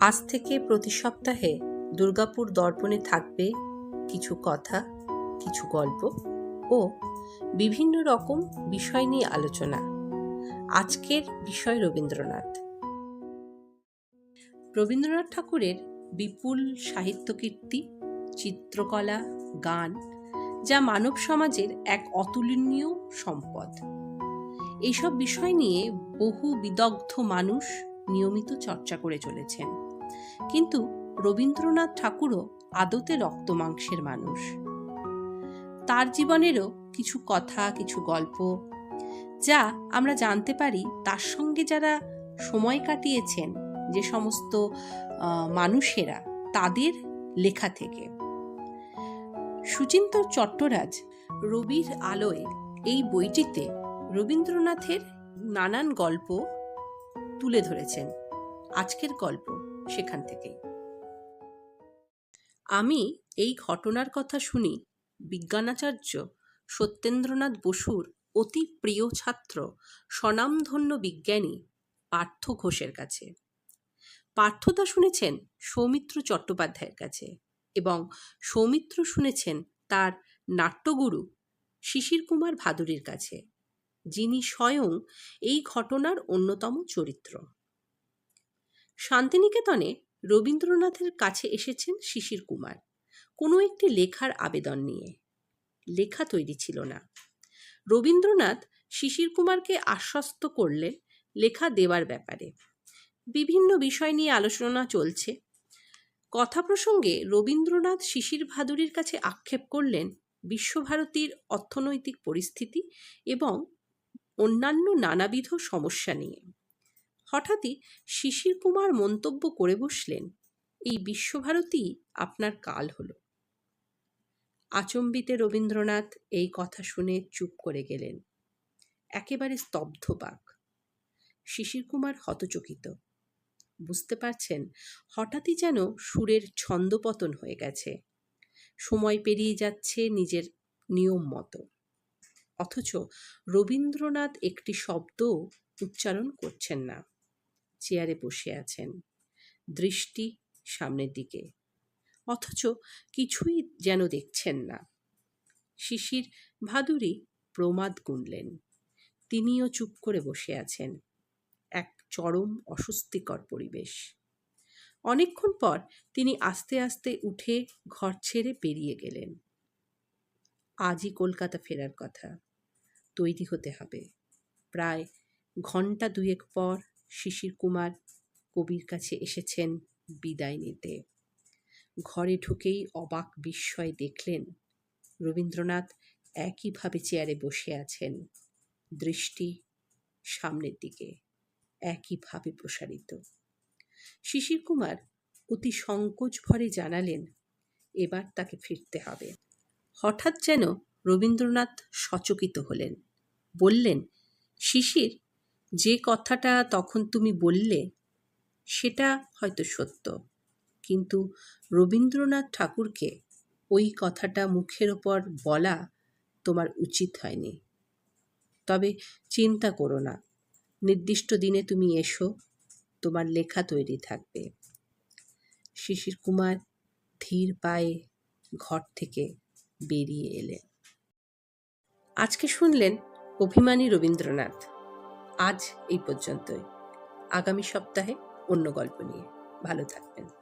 আজ থেকে প্রতি সপ্তাহে দুর্গাপুর দর্পণে থাকবে কিছু কথা, কিছু গল্প ও বিভিন্ন রকম বিষয় নিয়ে আলোচনা। আজকের বিষয় রবীন্দ্রনাথ। রবীন্দ্রনাথ ঠাকুরের বিপুল সাহিত্য কীর্তি চিত্রকলা, গান যা মানব সমাজের এক অতুলনীয় সম্পদ। এইসব বিষয় নিয়ে বহু বিদগ্ধ মানুষ নিয়মিত চর্চা করে চলেছেন। কিন্তু রবীন্দ্রনাথ ঠাকুরও আদতে রক্ত মাংসের মানুষ। তার জীবনেরও কিছু কথা, কিছু গল্প, যা আমরা জানতে পারি তার সঙ্গে যারা সময় কাটিয়েছেন যে সমস্ত মানুষেরা তাদের লেখা থেকে। সুচিন্ত চট্টরাজ রবির আলোয় এই বইটিতে রবীন্দ্রনাথের নানান গল্প তুলে ধরেছেন। আজকের গল্প সেখান থেকেই। আমি এই ঘটনার কথা শুনি বিজ্ঞানাচার্য সত্যেন্দ্রনাথ বসুর অতি প্রিয় ছাত্র, স্বনামধন্য বিজ্ঞানী পার্থ ঘোষের কাছে। পার্থদা শুনেছেন সৌমিত্র চট্টোপাধ্যায়ের কাছে এবং সৌমিত্র শুনেছেন তার নাট্যগুরু শিশির কুমার ভাদুরীর কাছে। যিনি স্বয়ং এই ঘটনার অন্যতম চরিত্র। শান্তিনিকেতনে রবীন্দ্রনাথের কাছে এসেছেন শিশির কুমার। কোনো একটি লেখার আবেদন নিয়ে। লেখা তৈরি ছিল না। রবীন্দ্রনাথ শিশির কুমারকে আশ্বস্ত করলেন লেখা দেওয়ার ব্যাপারে। বিভিন্ন বিষয় নিয়ে আলোচনা চলছে। কথা প্রসঙ্গে রবীন্দ্রনাথ শিশির ভাদুরীর কাছে আক্ষেপ করলেন বিশ্বভারতীর অর্থনৈতিক পরিস্থিতি এবং অন্যান্য নানাবিধ সমস্যা নিয়ে। হঠাৎই শিশির কুমার মন্তব্য করে বসলেন, এই বিশ্বভারতী, আপনার কাল হলো। আচম্বিতে রবীন্দ্রনাথ এই কথা শুনে চুপ করে গেলেন। একেবারে স্তব্ধ বাক। শিশির কুমার হতচকিত। বুঝতে পারছেন, হঠাৎই যেন সুরের ছন্দপতন হয়ে গেছে। সময় পেরিয়ে যাচ্ছে নিজের নিয়ম মতো। অথচ রবীন্দ্রনাথ একটি শব্দ উচ্চারণ করছেন না। চেয়ারে বসে আছেন। দৃষ্টি সামনের দিকে। অথচ কিছুই যেন দেখছেন না। শিশির ভাদুরী প্রমাদ গুনলেন। তিনিও চুপ করে বসে আছেন। এক চরম অস্বস্তিকর পরিবেশ। অনেকক্ষণ পর তিনি আস্তে আস্তে উঠে ঘর ছেড়ে বেরিয়ে গেলেন। আজই কলকাতা ফেরার কথা। তৈরি হতে হবে। প্রায় ঘণ্টা দুয়েক পর শিশির কুমার কবির কাছে এসেছেন বিদায় নিতে। ঘরে ঢুকেই অবাক বিস্ময় দেখলেন, রবীন্দ্রনাথ একইভাবে চেয়ারে বসে আছেন। দৃষ্টি সামনের দিকে একইভাবে প্রসারিত। শিশির কুমার অতি সংকোচ ভরে জানালেন, এবার তাকে ফিরতে হবে। হঠাৎ যেন রবীন্দ্রনাথ সচকিত হলেন। বললেন, শিশির, যে কথাটা তখন তুমি বললে, সেটা হয়তো সত্য। কিন্তু রবীন্দ্রনাথ ঠাকুরকে ওই কথাটা মুখের ওপর বলা তোমার উচিত হয়নি। তবে চিন্তা করো না, নির্দিষ্ট দিনে তুমি এসো, তোমার লেখা তৈরি থাকবে শিশির কুমার ধীর পায়ে ঘর থেকে বেরিয়ে এলেন। আজকে শুনলেন অভিমানী রবীন্দ্রনাথ। আজ এই পর্যন্তই। আগামী সপ্তাহে অন্য গল্প নিয়ে। ভালো থাকবেন।